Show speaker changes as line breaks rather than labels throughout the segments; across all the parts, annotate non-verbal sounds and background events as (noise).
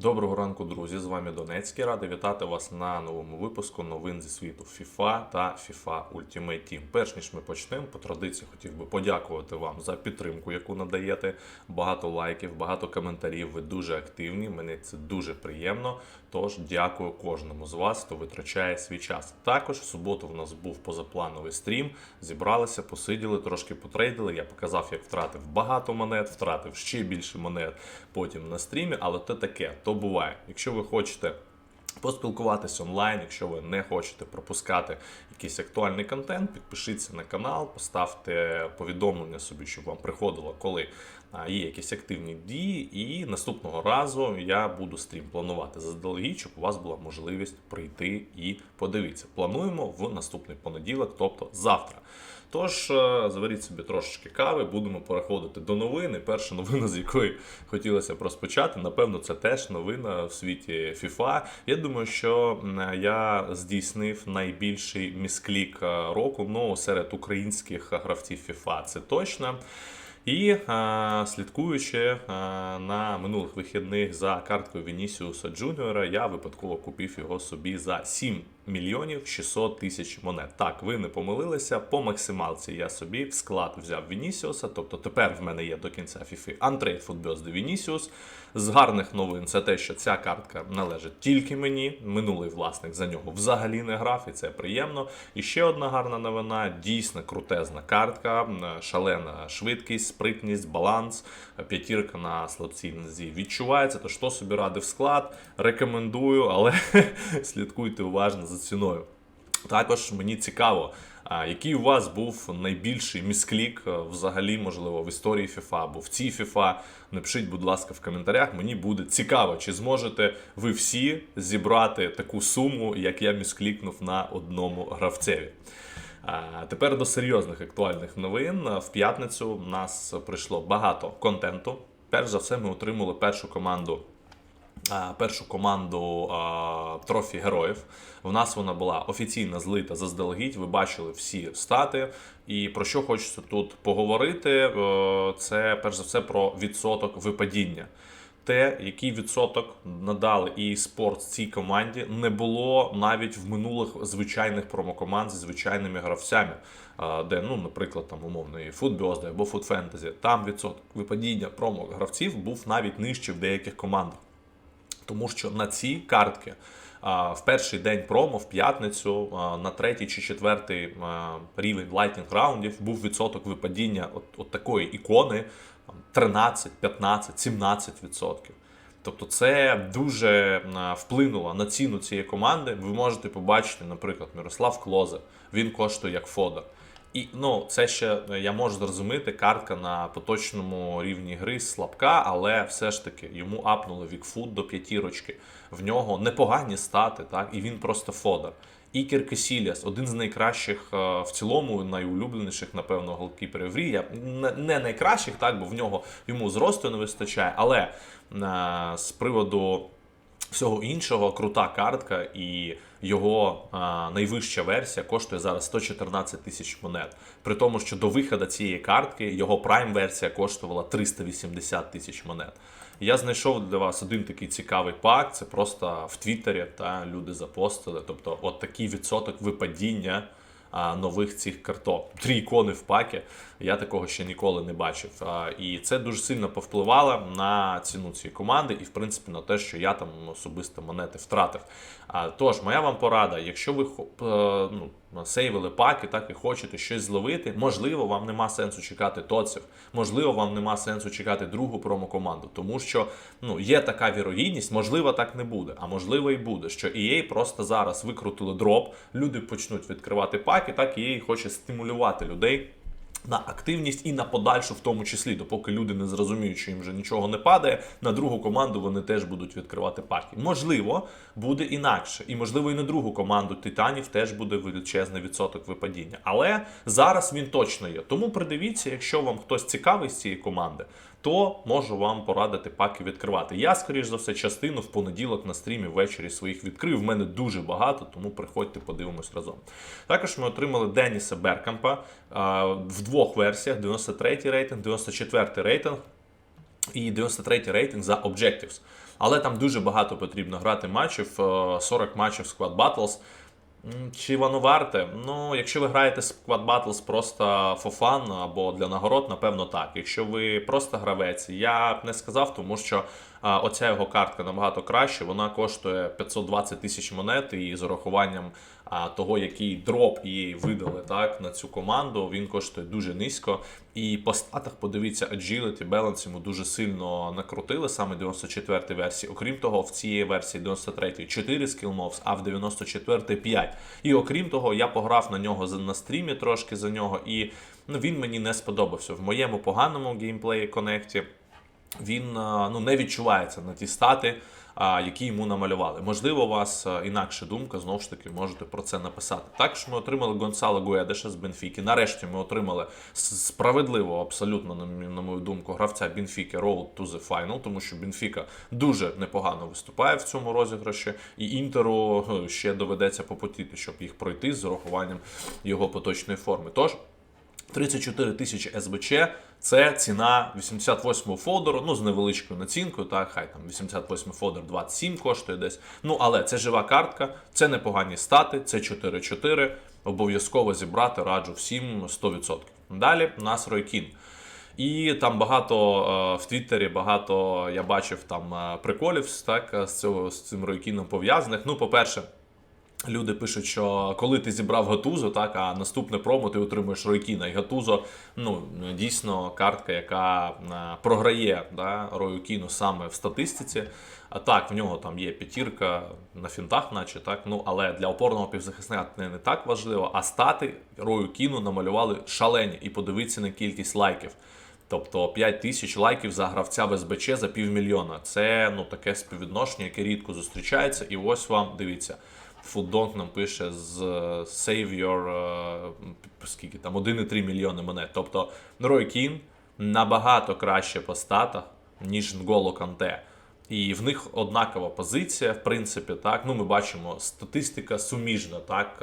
Доброго ранку, друзі! З вами Донецький. Радий вітати вас на новому випуску новин зі світу FIFA та FIFA Ultimate Team. Перш ніж ми почнемо, по традиції хотів би подякувати вам за підтримку, яку надаєте. Багато лайків, багато коментарів. Ви дуже активні. Мені це дуже приємно. Тож дякую кожному з вас, хто витрачає свій час. Також в суботу в нас був позаплановий стрім. Зібралися, посиділи, трошки потрейдили. Я показав, як втратив багато монет, втратив ще більше монет потім на стрімі, але те таке, то буває. Якщо ви хочете. Поспілкуватися онлайн, якщо ви не хочете пропускати якийсь актуальний контент, підпишіться на канал, поставте повідомлення собі, щоб вам приходило, коли є якісь активні дії. І наступного разу я буду стрім планувати заздалегідь, щоб у вас була можливість прийти і подивитися. Плануємо в наступний понеділок, тобто завтра. Тож, е, заваріть собі трошечки кави, будемо переходити до новини. Перша новина, з якої хотілося б розпочати, напевно, це теж новина в світі FIFA. Я думаю, що я здійснив найбільший місклік е, року ну, серед українських гравців FIFA. Це точно. І е, слідкуючи е, на минулих вихідних за карткою Вінісіуса Джуніора, я випадково купив його собі за 7 мільйонів 600 тисяч монет. Так, ви не помилилися. По максималці я собі в склад взяв Вінісіуса. Тобто тепер в мене є до кінця фіфи Untrade de Vinicius. З гарних новин це те, що ця картка належить тільки мені. Минулий власник за нього взагалі не грав, і це приємно. І ще одна гарна новина: дійсно крутезна картка, шалена швидкість, спритність, баланс, п'ятірка на слабцій відчувається. Тож хто собі радив склад, рекомендую, але (laughs) слідкуйте уважно за ціною. Також мені цікаво, який у вас був найбільший місклік е, взагалі, можливо, в історії FIFA або в цій FIFA. Напишіть, будь ласка, в коментарях. Мені буде цікаво, чи зможете ви всі зібрати таку суму, як я місклікнув на одному гравцеві. Тепер до серйозних актуальних новин. В п'ятницю в нас прийшло багато контенту. Перш за все, ми отримали першу команду першу команду а, трофі героїв. В нас вона була офіційно злита заздалегідь. Ви бачили всі стати. І про що хочеться тут поговорити? е, Це перш за все про відсоток випадіння. Те, який відсоток надали і спорт цій команді, не було навіть в минулих звичайних промокоманд зі звичайними гравцями, де, ну, наприклад, там умовний футбіозди або футфентезі. Там відсоток випадіння промо-гравців був навіть нижче в деяких командах. Тому що на ці картки в перший день промо, в п'ятницю, на третій чи четвертий рівень лайтінг раундів був відсоток випадіння от, от такої ікони 13, 15, 17 відсотків. Тобто це дуже вплинуло на ціну цієї команди. Ви можете побачити, наприклад, Мирослав Клозе. Він коштує як Фодор. І ну, це ще е, я можу зрозуміти, картка на поточному рівні гри слабка, але все ж таки йому апнули вікфут до п'ятірочки. В нього непогані стати, так, і він просто фодер. Ікер Кесіліас, один з найкращих е, в цілому, найулюбленіших, напевно, голкіперів в Я не- не найкращих, так, бо в нього йому зросту не вистачає. Але е, з приводу всього іншого, крута картка, і його а, найвища версія коштує зараз 114 тисяч монет. При тому, що до виходу цієї картки його прайм версія коштувала 380 тисяч монет. Я знайшов для вас один такий цікавий пак. Це просто в Твіттері та люди запостили. Тобто, от такий відсоток випадіння нових цих карток. Три ікони в пакі. Я такого ще ніколи не бачив. І це дуже сильно повпливало на ціну цієї команди, і в принципі на те, що я там особисто монети втратив. А, тож, моя вам порада, якщо ви е, ну, сейвили паки, так і хочете щось зловити, можливо, вам нема сенсу чекати тоців, можливо, вам нема сенсу чекати другу промокоманду, тому що ну, є така вірогідність, можливо, так не буде, а можливо і буде, що EA просто зараз викрутили дроп, люди почнуть відкривати паки, так і хоче стимулювати людей на активність і на подальшу, в тому числі, допоки люди не зрозуміють, що їм вже нічого не падає, на другу команду вони теж будуть відкривати паки. Можливо, буде інакше, і можливо, і на другу команду титанів теж буде величезний відсоток випадіння. Але зараз він точно є. Тому придивіться, якщо вам хтось цікавий з цієї команди, то можу вам порадити паки відкривати. Я, скоріш за все, частину в понеділок на стрімі ввечері своїх відкрив. В мене дуже багато, тому приходьте, подивимось разом. Також ми отримали Деніса Беркампа в двох версіях: 93-й рейтинг, 94-й рейтинг і 93-й рейтинг за Objectives. Але там дуже багато потрібно грати матчів, е, 40 матчів Squad Battles. Чи воно варте? Ну, якщо ви граєте Squad Battles просто for fun або для нагород, напевно так. Якщо ви просто гравець, я б не сказав, тому що а, оця його картка набагато краще. Вона коштує 520 тисяч монет, і з урахуванням а, того, який дроп їй видали так, на цю команду, він коштує дуже низько. І по статах, подивіться, Agility, Balance йому дуже сильно накрутили саме 94-й версії. Окрім того, в цій версії 93 4 skill moves, а в 94-й 5. І окрім того, я пограв на нього на стрімі трошки за нього, і ну, він мені не сподобався. В моєму поганому геймплеї конекті він ну, не відчувається на ті стати, які йому намалювали. Можливо, у вас а, інакша думка, знову ж таки, можете про це написати. Також ми отримали Гонсало Гуедеша з Бенфіки. Нарешті ми отримали справедливо, абсолютно, на, мою думку, гравця Бенфіки Road to the Final, тому що Бенфіка дуже непогано виступає в цьому розіграші, і Інтеру е, ще доведеться попотіти, щоб їх пройти з урахуванням його поточної форми. Тож. 34 тисячі СБЧ це ціна 88-го фодеру, ну з невеличкою націнкою, так, хай там 88 фодер 27 коштує десь. Ну, але це жива картка, це непогані стати, це 4-4. Обов'язково зібрати раджу всім 100%. Далі у нас Ройкін. І там багато е, в Твіттері багато я бачив там е, приколів так, з, цього, з цим Ройкіном пов'язаних. Ну, по-перше, Люди пишуть, що коли ти зібрав Гатузо, так а наступне промо ти отримуєш Ройкіна. І Гатузо, ну дійсно картка, яка програє да, Ройкіну саме в статистиці. А так, в нього там є п'ятірка на фінтах, наче так. Ну але для опорного півзахисника це не так важливо. А стати Рою Кіну намалювали шалені. І подивіться на кількість лайків. Тобто 5 тисяч лайків за гравця в СБЧ за півмільйона. Це ну таке співвідношення, яке рідко зустрічається. І ось вам дивіться. Фуддонк нам пише з е, Save Your, е, скільки там 1,3 мільйони монет. Тобто Рой Кін набагато краще по статах, ніж Нголо Канте. І в них однакова позиція, в принципі, так. Ну, ми бачимо, статистика суміжна, так.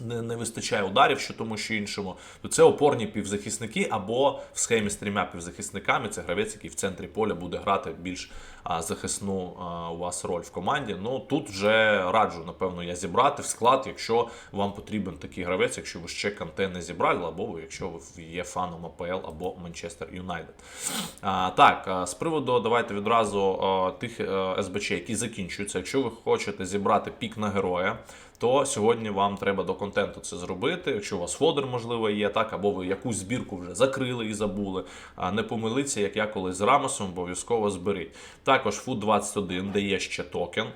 Е, не, не вистачає ударів, що тому, що іншому, то це опорні півзахисники, або в схемі з трьома півзахисниками це гравець, який в центрі поля буде грати більш а, захисну а, у вас роль в команді. Ну тут вже раджу, напевно, я зібрати в склад, якщо вам потрібен такий гравець, якщо ви ще канте не зібрали, або якщо ви є фаном АПЛ або Манчестер Юнайтед. Так, а, з приводу давайте відразу а, тих а, СБЧ, які закінчуються. Якщо ви хочете зібрати пік на героя, то сьогодні вам треба до контенту це зробити. Якщо у вас фодер, можливо, є, так, або ви якусь збірку вже закрили і забули. А не помилиться, як я колись з Рамосом, обов'язково зберіть. Також Food 21 дає ще токен.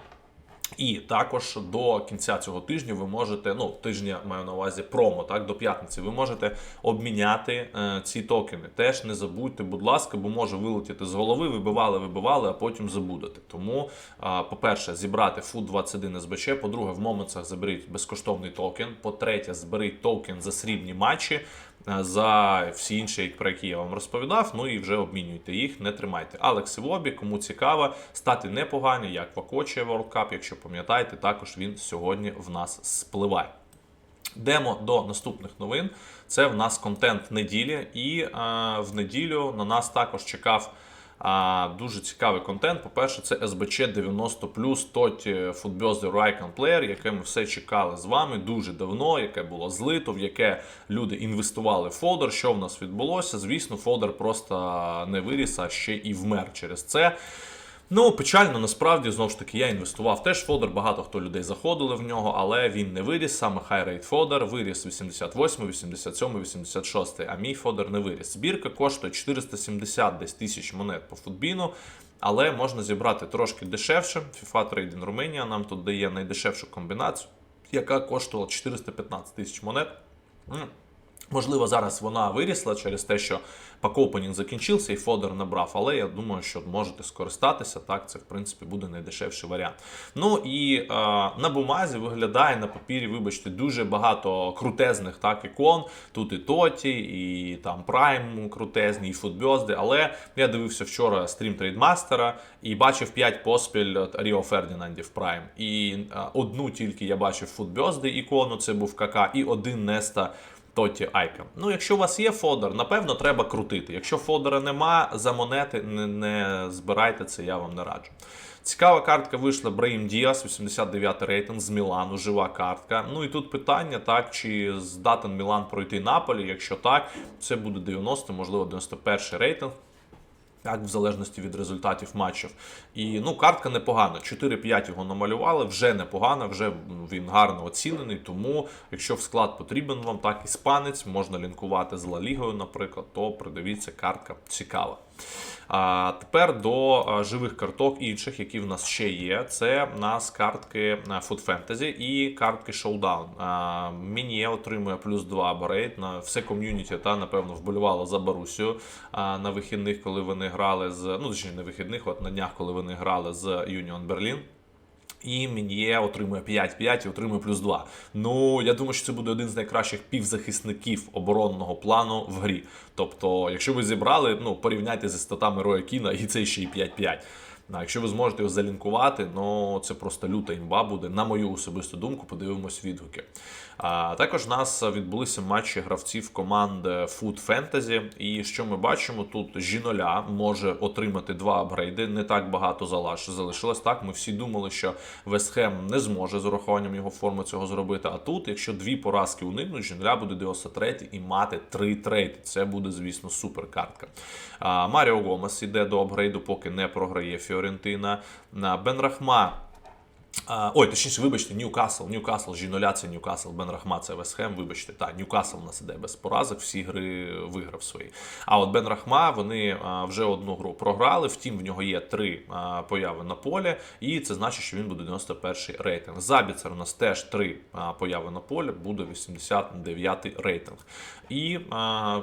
І також до кінця цього тижня ви можете, ну тижня маю на увазі промо, так до п'ятниці, ви можете обміняти е, ці токени. Теж не забудьте, будь ласка, бо може вилетіти з голови, вибивали, вибивали, а потім забудете. Тому, е, по-перше, зібрати Food 21 СБЧ. По-друге, в моментах заберіть безкоштовний токен. По-третє, зберіть токен за срібні матчі. Е, За всі інші, про які я вам розповідав, ну і вже обмінюйте їх, не тримайте. Алекс Івобі, кому цікаво, стати непогані, як в Акочі World Cup, якщо пам'ятаєте, також він сьогодні в нас спливає. Йдемо до наступних новин. Це в нас контент неділі, і е, в неділю на нас також чекав дуже цікавий контент. По-перше, це СБЧ 90 Тоті футбьози The Плеєр, яке ми все чекали з вами дуже давно, яке було злито, в яке люди інвестували в фодер. Що в нас відбулося? Звісно, фодер просто не виріс, а ще і вмер через це. Ну, печально, насправді, знову ж таки, я інвестував теж фодер, багато хто людей заходили в нього, але він не виріс. Саме Rate фодер виріс 88, 87, 86, а мій фодер не виріс. Збірка коштує 470 десь тисяч монет по футбіну, але можна зібрати трошки дешевше. FIFA Trading Romania нам тут дає найдешевшу комбінацію, яка коштувала 415 тисяч монет. Можливо, зараз вона вирісла через те, що пак-опенінг закінчився і фодер набрав, але я думаю, що можете скористатися. Так, це в принципі буде найдешевший варіант. Ну і е, на бумазі виглядає на папірі, вибачте, дуже багато крутезних так ікон. Тут і Тоті, і там Прайм крутезні, і Футбьозди. Але я дивився вчора стрім трейдмастера і бачив 5 поспіль Ріо Фердінандів Прайм. І е, одну тільки я бачив Футбьозди ікону, це був КК, і один Неста Тоті Айка. Ну, якщо у вас є фодер, напевно, треба крутити. Якщо фодера нема, за монети не, не збирайте це, я вам не раджу. Цікава картка вийшла Брейм Діас, 89 рейтинг з Мілану, жива картка. Ну і тут питання, так, чи здатен Мілан пройти Наполі. Якщо так, це буде 90, можливо, 91 рейтинг. Так, в залежності від результатів матчів. І ну, картка непогана. 4-5 його намалювали, вже непогано, вже він гарно оцінений. Тому, якщо в склад потрібен вам так іспанець, можна лінкувати з Ла Лігою, наприклад, то придивіться, картка цікава. А тепер до живих карток інших, які в нас ще є. Це в нас картки Food Fantasy і картки Showdown. Мін'є отримує плюс 2 барейт. На все ком'юніті та напевно вболювало за Барусю на вихідних, коли вони грали з ну точніше не вихідних, от на днях, коли вони грали з Union Berlin. І Мін'є отримує 5-5 і отримує плюс 2. Ну, я думаю, що це буде один з найкращих півзахисників оборонного плану в грі. Тобто, якщо ви зібрали, ну порівняйте зі статами Роя Кіна, і це ще й 5-5. А якщо ви зможете його залінкувати, ну це просто люта імба буде, на мою особисту думку, подивимось відгуки. А, також в нас відбулися матчі гравців команд Food Fantasy. І що ми бачимо, тут жіноля може отримати два апгрейди. Не так багато залишилось. Так, ми всі думали, що Вестхем не зможе з урахуванням його форми цього зробити. А тут, якщо дві поразки уникнуть, жіноля буде 93 і мати три трейти. Це буде, звісно, супер картка. А, Маріо Гомес іде до апгрейду, поки не програє Фіорентина. А, Бен Рахма. А, ой, точніше, вибачте, Ньюкасл, Ньюкасл, Жіноля це Ньюкасл, Бен Рахма це Вестхем, вибачте, та Ньюкасл нас іде без поразок, всі гри виграв свої. А от Бен Рахма, вони вже одну гру програли, втім, в нього є три появи на полі, і це значить, що він буде 91-й рейтинг. Забіцер у нас теж три появи на полі, буде 89-й рейтинг. І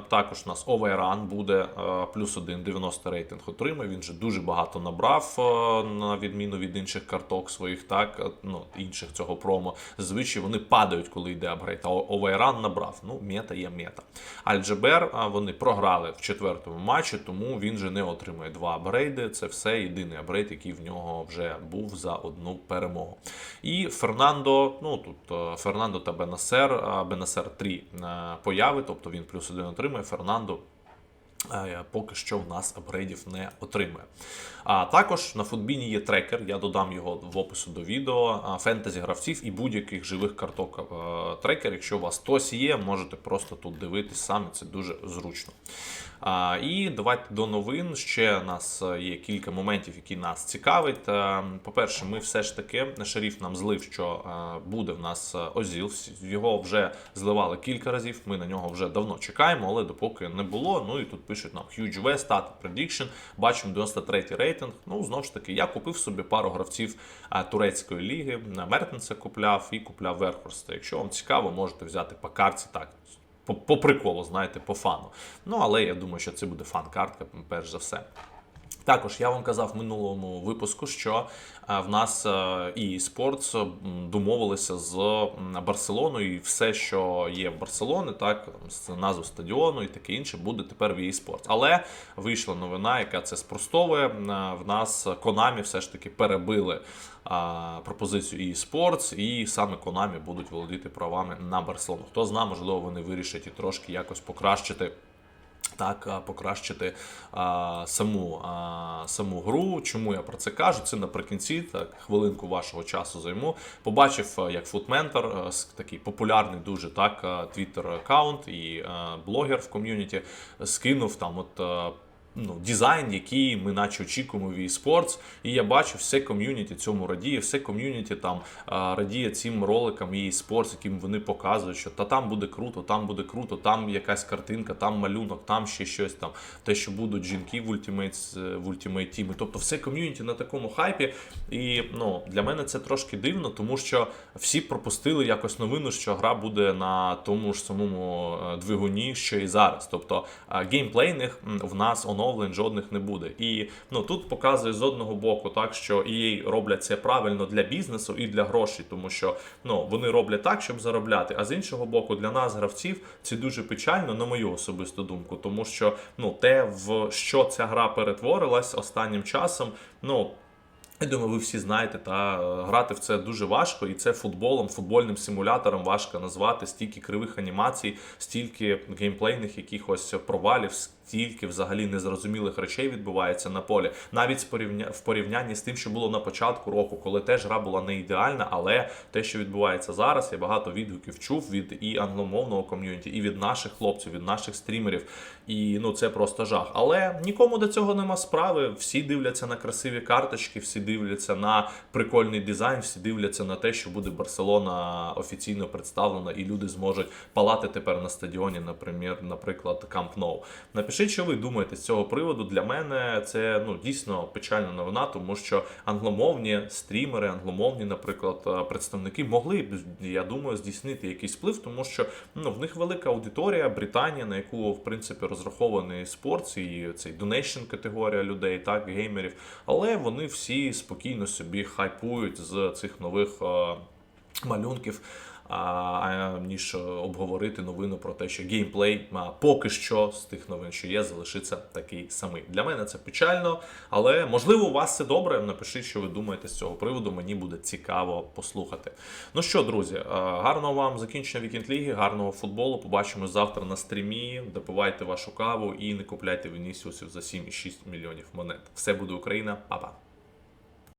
також у нас Оверан буде плюс один 90 рейтинг отримає. Він же дуже багато набрав на відміну від інших карток своїх, так ну інших цього промо. Зазвичай вони падають, коли йде апгрейд. А Оверан набрав. Ну, мета є мета. Альджебер вони програли в четвертому матчі, тому він же не отримує два апгрейди. Це все єдиний апгрейд, який в нього вже був за одну перемогу. І Фернандо, ну тут е, Фернандо та Бенасер, Бенасер 3 е, появи, тобто він плюс один отримує. Фернандо поки що в нас апгрейдів не отримує. А також на футбіні є трекер, я додам його в опису до відео, фентезі гравців і будь-яких живих карток е, трекер. Якщо у вас хтось є, можете просто тут дивитись самі, це дуже зручно. А, І давайте до новин. Ще у нас є кілька моментів, які нас цікавить. Е, По-перше, ми все ж таки шеріф нам злив, що е, буде в нас е, Озіл. Його вже зливали кілька разів. Ми на нього вже давно чекаємо, але допоки не було. Ну і тут пишуть нам Huge V, Stat Prediction. Бачимо 93 рейтинг. Ну знову ж таки, я купив собі пару гравців е, турецької ліги. Мертенса купляв і купляв Верхорста. Якщо вам цікаво, можете взяти по карті так. По, приколу, знаєте, по фану. Ну, але я думаю, що це буде фан-картка, перш за все. Також я вам казав в минулому випуску, що е, в нас е, і м, домовилися з Барселоною, і все, що є в Барселоні, так з назву стадіону і таке інше, буде тепер в EA Sports. Але вийшла новина, яка це спростовує. Е, В нас Konami все ж таки перебили пропозицію EA Sports, і саме Konami будуть володіти правами на Барселону. Хто знає, можливо, вони вирішать і трошки якось покращити так покращити а, саму, а, саму гру. Чому я про це кажу? Це наприкінці, так хвилинку вашого часу займу. Побачив, як футментор, такий популярний дуже так твіттер аккаунт і блогер в ком'юніті скинув там от. Ну, дизайн, який ми наче очікуємо в eSports. І я бачу, все ком'юніті цьому радіє, все ком'юніті там радіє цим роликам eSports, яким вони показують, що та там буде круто, там буде круто, там якась картинка, там малюнок, там ще щось там, те, що будуть жінки в Ultimate, в Ultimate Team. Тобто все ком'юніті на такому хайпі. І ну, для мене це трошки дивно, тому що всі пропустили якось новину, що гра буде на тому ж самому е, двигуні, що і зараз. Тобто е, геймплейних в нас оновлень жодних не буде. І ну тут показує з одного боку, так що EA роблять це правильно для бізнесу і для грошей, тому що ну вони роблять так, щоб заробляти. А з іншого боку, для нас, гравців, це дуже печально, на мою особисту думку, тому що ну те, в що ця гра перетворилась останнім часом, ну. Я думаю, ви всі знаєте, та е, грати в це дуже важко, і це футболом, футбольним симулятором важко назвати стільки кривих анімацій, стільки геймплейних якихось провалів, стільки взагалі незрозумілих речей відбувається на полі. Навіть в порівнянні з тим, що було на початку року, коли теж гра була не ідеальна, але те, що відбувається зараз, я багато відгуків чув від і англомовного ком'юніті, і від наших хлопців, від наших стрімерів. І ну це просто жах. Але нікому до цього нема справи. Всі дивляться на красиві карточки, всі дивляться на прикольний дизайн, всі дивляться на те, що буде Барселона офіційно представлена, і люди зможуть палати тепер на стадіоні, наприклад, наприклад, Camp Nou. Напишіть, що ви думаєте з цього приводу. Для мене це ну дійсно печальна новина, тому що англомовні стрімери, англомовні, наприклад, е, представники могли б, я думаю, здійснити якийсь вплив, тому що ну в них велика аудиторія, Британія, на яку в принципі розрахований спорт, і цей донейшн категорія людей, так геймерів, але вони всі спокійно собі хайпують з цих нових. е, Малюнків, ніж е, обговорити новину про те, що геймплей а, поки що з тих новин, що є, залишиться такий самий. Для мене це печально, але можливо у вас це добре. Напишіть, що ви думаєте з цього приводу. Мені буде цікаво послухати. Ну що, друзі, е, гарного вам закінчення вікенд ліги, гарного футболу. Побачимось завтра на стрімі. Допивайте вашу каву і не купляйте Вінісіусів за 7,6 мільйонів монет. Все буде Україна, Па-па.